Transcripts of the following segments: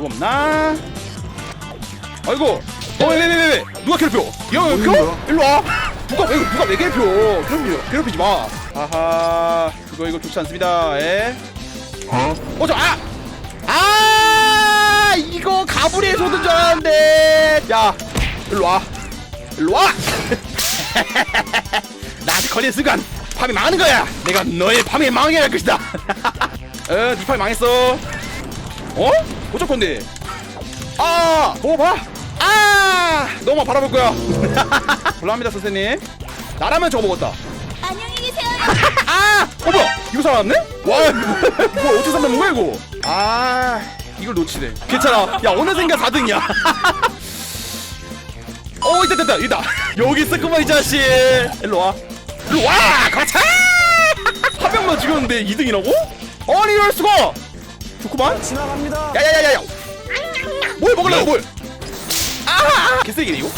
누구 없나? 아이고. 어 왜왜왜왜? 누가 괴롭혀? 야 괴롭혀? 일로 와. 누가 왜 누가 왜 괴롭혀? 괴롭히지 괴롭히지 마. 아하. 이거 이거 좋지 않습니다. 예? 어저 아! 아! 이거 가브리엘 쏘는 줄 알았는데. 야 일로 와. 일로 와. 나한테 걸린 순간 밤이 망하는 거야. 내가 너의 밤이 망하게 할 것이다. 어네 밤이 망했어 어? 어쩔 건데 아 먹어봐 아 너만 바라볼 거야 곤란합니다 선생님 나라면 저거 먹었다 안녕히 계세요. 아! 어 뭐야? 이거 살아났네? 와뭐 어떻게 살아남은 거야 이거? 아 이걸 놓치네 괜찮아 야 어느샌가 4등이야 어 있다 있다 있다 여기 있었구만 이 자식 일로 와 일로 와 그렇지 한 명만 죽였는데 2등이라고? 아니 이럴 수가 좋구만 지나갑니다. 야야야야야. 뭘 먹으려고 뭘? 아! 개쓰레기네 이거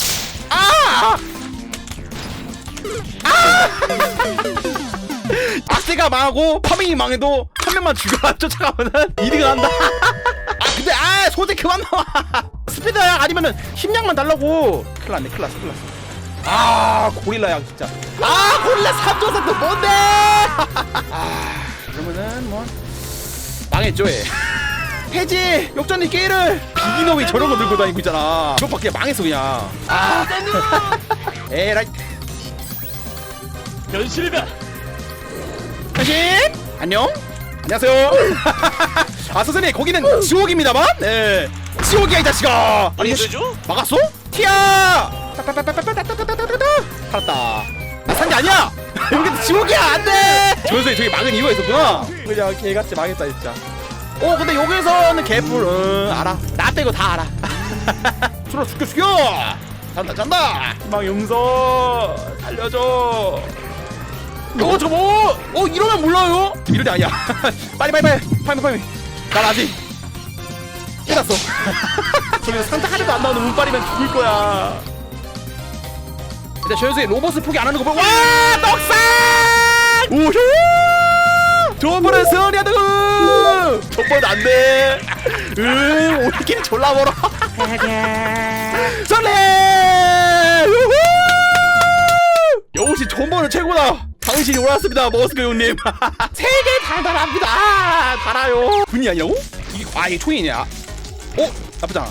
아! 악세가 망하고 파밍이 망해도 한 명만 죽여 쫓아가면은 2등을 한다. 아 근데 아 소재 그만 나와. 스피드약 아니면은 힘약만 달라고. 큰일 났네 큰일 났어 큰일 났어. 아 고릴라 약 진짜. 아 고릴라 3조사도 뭔데? 아 그러면은 뭐 망했죠 얘 해지! 역전이 게임을! 비기너이 저런 거 들고 다니고 있잖아. 이것밖에 망했어 그냥. 아. 에라이. 변신이다. 당신! 안녕? 안녕하세요. 아 선생님 거기는 지옥입니다만? 네. 지옥이야 이 자식아. 아니 되죠? 막았어? 티야 살았다. 나 산 게 아니야. 여기도 지옥이야. 안돼. 조선생님 저기 막은 이유가 있었구나. 그냥 개같이 망했다 진짜 어 근데 여기서는 개뿔 응 알아. 나 빼고 다 알아. 죽여 죽여 죽여! 잔다 잔다! 희망 용서 살려줘! 어 저거! 뭐? 어 이러면 몰라요? 이럴 때 아니야 빨리 빨리! 빨리 빨리 빨리! 난 아직 끝났어. 저기서 상자 하나도 안 나오는 운빨이면 죽을 거야. 일단 저 녀석이 로봇을 포기 안 하는 거 보고 와! 떡상! 오효 저번에 선이하다. 저번 안돼. 응 오늘끼리 졸라 멀어. 설레! 우후! 역시 존버는 최고다. 당신이 올랐습니다 머스크 형님. 세계 달달합니다. 아, 달아요. 군이 아니라고? 이게 아 이게 총이냐? 어? 나쁘잖아.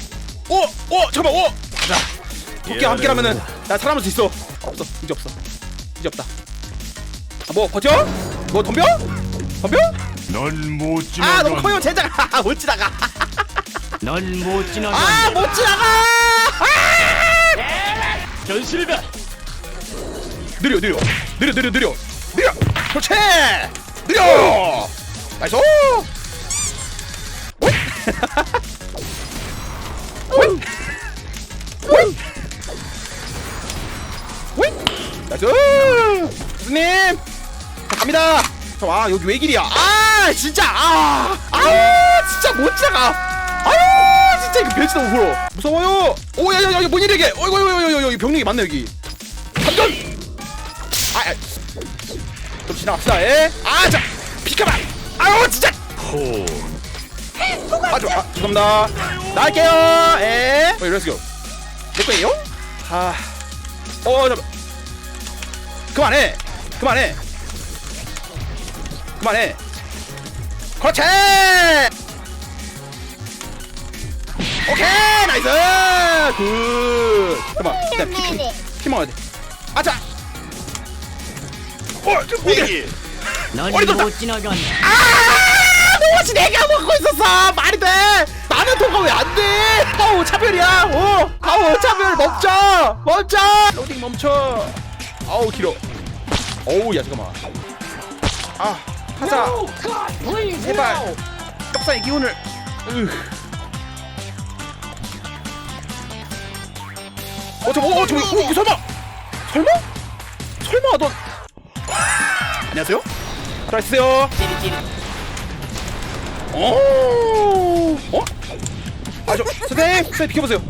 어? 어? 잠깐만 어? 자. 토끼 함께 하면은 나 살아남을 수 있어. 없어. 이제 없어. 이제 없다. 아, 뭐 버텨? 뭐 덤벼? 덤벼? 넌못아 지나가. 너무 커요 젠장 못 지나가. 넌못 지나가. 아못 지나가! 아! 변신이다. 느려 느려. 느려 느려 느려. 느려! 그렇지! 느려! 나이스! 나이스! 자, 갑니다 와 여기 왜 길이야 아 진짜 아, 아 진짜 못 지나가 아 진짜 이거 변치 너무 부러 무서워요 오야야야 뭔 일이야 이게 어이구 어이구 어이구 병력이 많네 여기 삼전 아, 아, 좀 지나갑시다. 예? 아, 자, 비켜봐. 아유, 진짜. 호. 아, 저, 아, 죄송합니다. 나갈게요. 예. 어, 이래서 내 거예요? 아, 어, 잠. 그만해. 그만해. 그만해. 그렇지. 오케이, 나이스. 굿. 잠깐만, 일단 피, 피, 피 먹어야 돼. 아, 자. 어, 저, 이게. 못 지나간다. 아! 너같이 내가 먹고 있었어! 말이 돼! 나는 통과 왜안 돼! 아우, 차별이야! 어! 아우, 차별 멈춰! 멈춰! 로딩 멈춰! 아우, 길어. 어우, 야, 잠깐만. 아, 하자! 제발! 떡상의 기운을! 으. 어, 저거, 어, 저거, 어, 이거 설마! 설마? 설마, 너. 안녕하세요? 들어가세요. 오, 어? 아, 저, 선생님, 선생님 비켜보세요.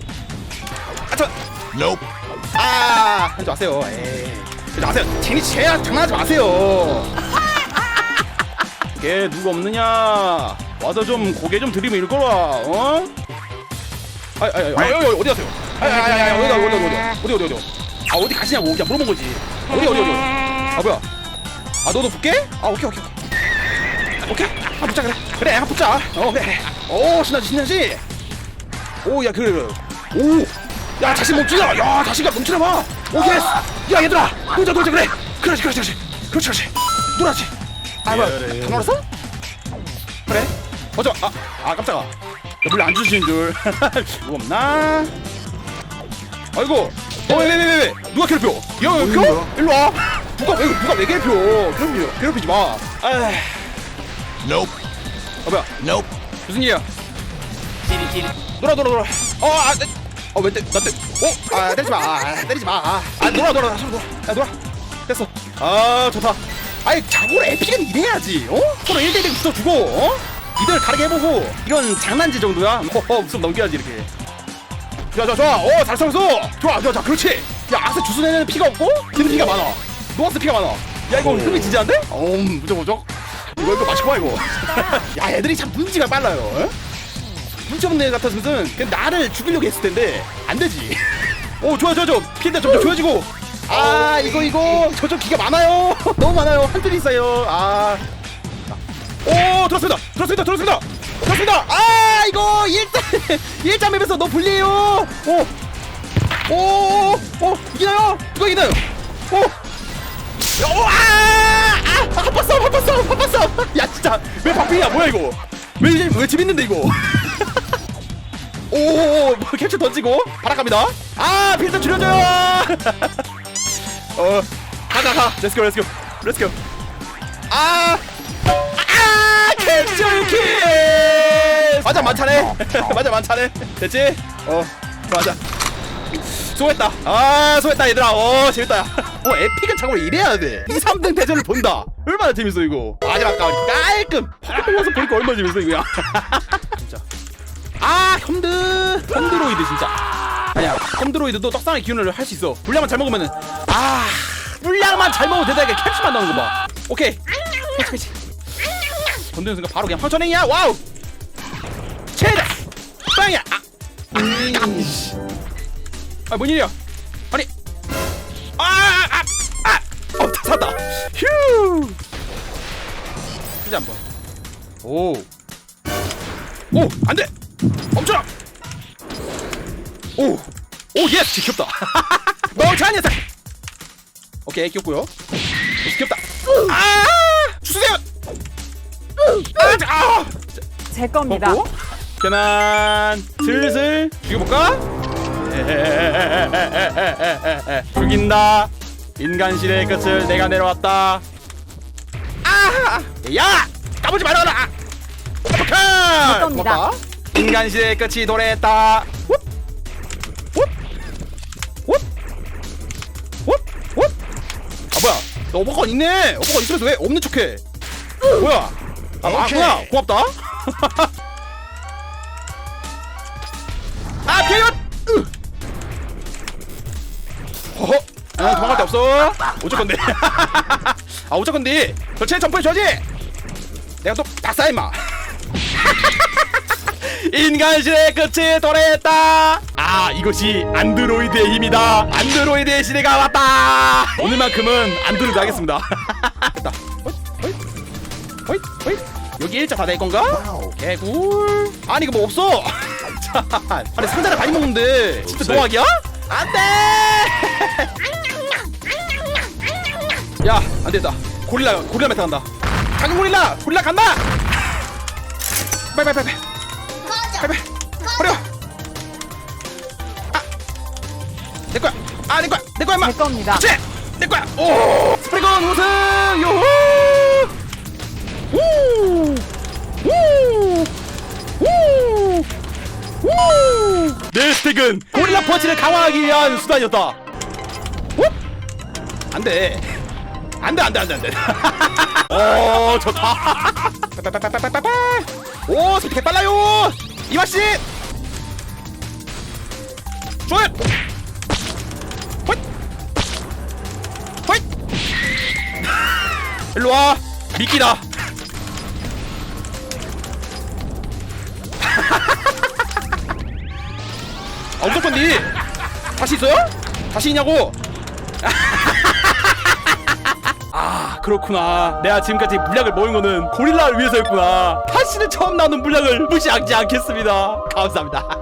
아, 저, Nope. 아, 하지 마세요. 에이, 하지 마세요. 재니 쟤야 장난하지 마세요. 걔 누구 없느냐? 와서 좀 고개 좀 들이면 일거라. 어? 아, 아, 아, 아, 아, 어디 가세요? 아, 아, 아, 아, 어디, 어디, 어디, 어디, 어디, 어디, 어디, 아, 어디 가시냐고 그냥 물어본 거지. 어디, 어디, 어디. 아, 뭐야? 아, 너도 붙게? 아, 오케이, 오케이, 오케이. 오케이, 한 붙자 그래. 그래, 한 붙자. 어, 그래. 오, 신나지, 신나지. 오, 야, 그래, 그래. 오, 야, 자신 멈추자. 야, 자신감 멈추나 봐. 오, 예스. 야, 얘들아, 놀자, 놀자, 그래. 그렇지, 그렇지, 그렇지, 그렇지, 그렇지. 놀았지. 아, 뭐야? 다 놀았어? 그래? 어, 저, 아, 아, 깜짝아. 야, 물안 주시는 줄. 뭐 없나? 아이고. 어, 왜, 왜, 왜, 왜? 누가 괴롭혀? 야, 왜 괴롭혀? 일로 와. 누가 왜, 누가 왜 괴롭혀? 괴롭히, 괴롭히지 마. 아, Nope. 아 뭐야? Nope. 무슨 일이야? 놀아, 놀아, 놀아. 어, 아, 내, 어, 왜 때, 나 때, 어, 아, 때리지 마. 아, 때리지 마. 아, 아 놀아, 놀아, 서로 놀아. 야, 놀아. 됐어. 아, 좋다. 아니, 자고로 에픽은 이래야지. 어? 서로 1대1 붙어주고, 어? 이들 다르게 해보고 이건 장난지 정도야. 어, 무슨 넘겨야지 이렇게. 좋아, 좋아, 좋아. 어, 잘 싸웠어. 좋아, 좋아, 좋아. 그렇지. 야, 아스 주스내는 피가 없고, 쟤는 피가 많아. 노아스 피가 많아. 야, 이거 흥미 진지한데? 어, 무적, 무적. 이거 이거 맛있고 이거. 야, 애들이 참 눈치가 빨라요. 어? 눈치 없는 애 같았으면 그냥 나를 죽이려고 했을 텐데 안 되지. 오, 좋아, 좋아, 좋아. 피해자 점점 좋아지고. 아, 이거 이거. 저쪽 기가 많아요. 너무 많아요. 한줄이 있어요. 아. 오 들었습니다. 들었습니다. 들었습니다. 들었습니다. 아 이거 일단 일자 맵에서 너무 불리해요. 오오오 이기나요? 누가 이기나요? 오아아 바빴어 바빴어 바빴어. 야 진짜. 왜 바삐야? 뭐야 이거? 왜왜 재밌는데 이거? 오오오. 뭐 캡처 던지고. 바락 갑니다. 아 필터 줄여줘요 어. 가가 가. 렛츠고 렛츠고 렛츠고 아 아! 캡슐 킬! 맞아 많차네 맞아 많차네 됐지? 어 맞아. 수고했다. 아 수고했다 얘들아. 어 재밌다. 야. 어 에픽은 참고로 이래야 돼. 2, 3등 대전을 본다. 얼마나 재밌어 이거. 마지막 가오리 깔끔. 포켓몬 가서 보니까 얼마나 재밌어 이거야. 진짜. 아 혐드 혐드로이드 진짜 아니야 혐드로이드도 떡상의 기운을 할 수 있어. 분량만 잘 먹으면은 아 분량만 잘 먹으면 된다 이게 캡슐만 나오는 거봐. 오케이. 그치 건드는 순간 바로 그냥 황천행이야. 와우! 최다 빵이야! 아 아이씨 아뭔 일이야? 아니. 아 아아어 다 샀다. 휴! 쓰지 한번. 오오 안 돼! 멈춰라 오 오 예스 지켰다 멍청한 녀석 오케이 귀엽고요 지켰다 아 주세요 아, 자, 아! 제 겁니다. 먹고 편안 슬슬 죽여볼까? 에헤헤헤헤헤헤헤헤. 죽인다 인간실의 끝을 내가 내려왔다 아! 야! 까불지 말아라! 겁니다. 고맙다. 인간실의 끝이 도래했다 훗! 훗! 너 어버건 있네. 어버건 있으면서 왜 없는 척해? 뭐야? 아 맞구나 고맙다. 아 으. 허허. 아 도망갈 데 없어. 어쩔 건데. 아 어쩔 건데. 전체 점프해 줘야지. 내가 또 다싸 임마 인간실의 끝이 도래했다. 아 이것이 안드로이드의 힘이다. 안드로이드의 시대가 왔다. 오늘만큼은 안드로이드 하겠습니다. 여기 일자 다 될 건가? 개꿀. 아니 이거 뭐 없어. 참. 아니 상자를 많이 먹는데. 진짜. 노학이야? 안돼! 야 안된다. 고릴라 고릴라 메타 간다. 작은 고릴라! 고릴라 간다! 빨리 빨리 빨리 빨 리 빨리 버려. 아내 거야. 아내 거야. 내 거야 제 겁니다. 그치? 내 거야. 오. 스프리건 우승. 요호. 우! 우! 우! 우! 내 스택은 고릴라 펀치를 강화하기 위한 수단이었다. 우! 안돼. 안돼 안돼 안돼 안돼. 오 좋다. 오 스피드 빨라요 이마씨! 좋아요! 일로와. 미끼다. 아, 무조건 니. 다시 있어요? 다시 있냐고 그렇구나. 내가 지금까지 물약을 모은 거는 고릴라를 위해서였구나. 다시는 처음 나오는 물약을 무시하지 않겠습니다. 감사합니다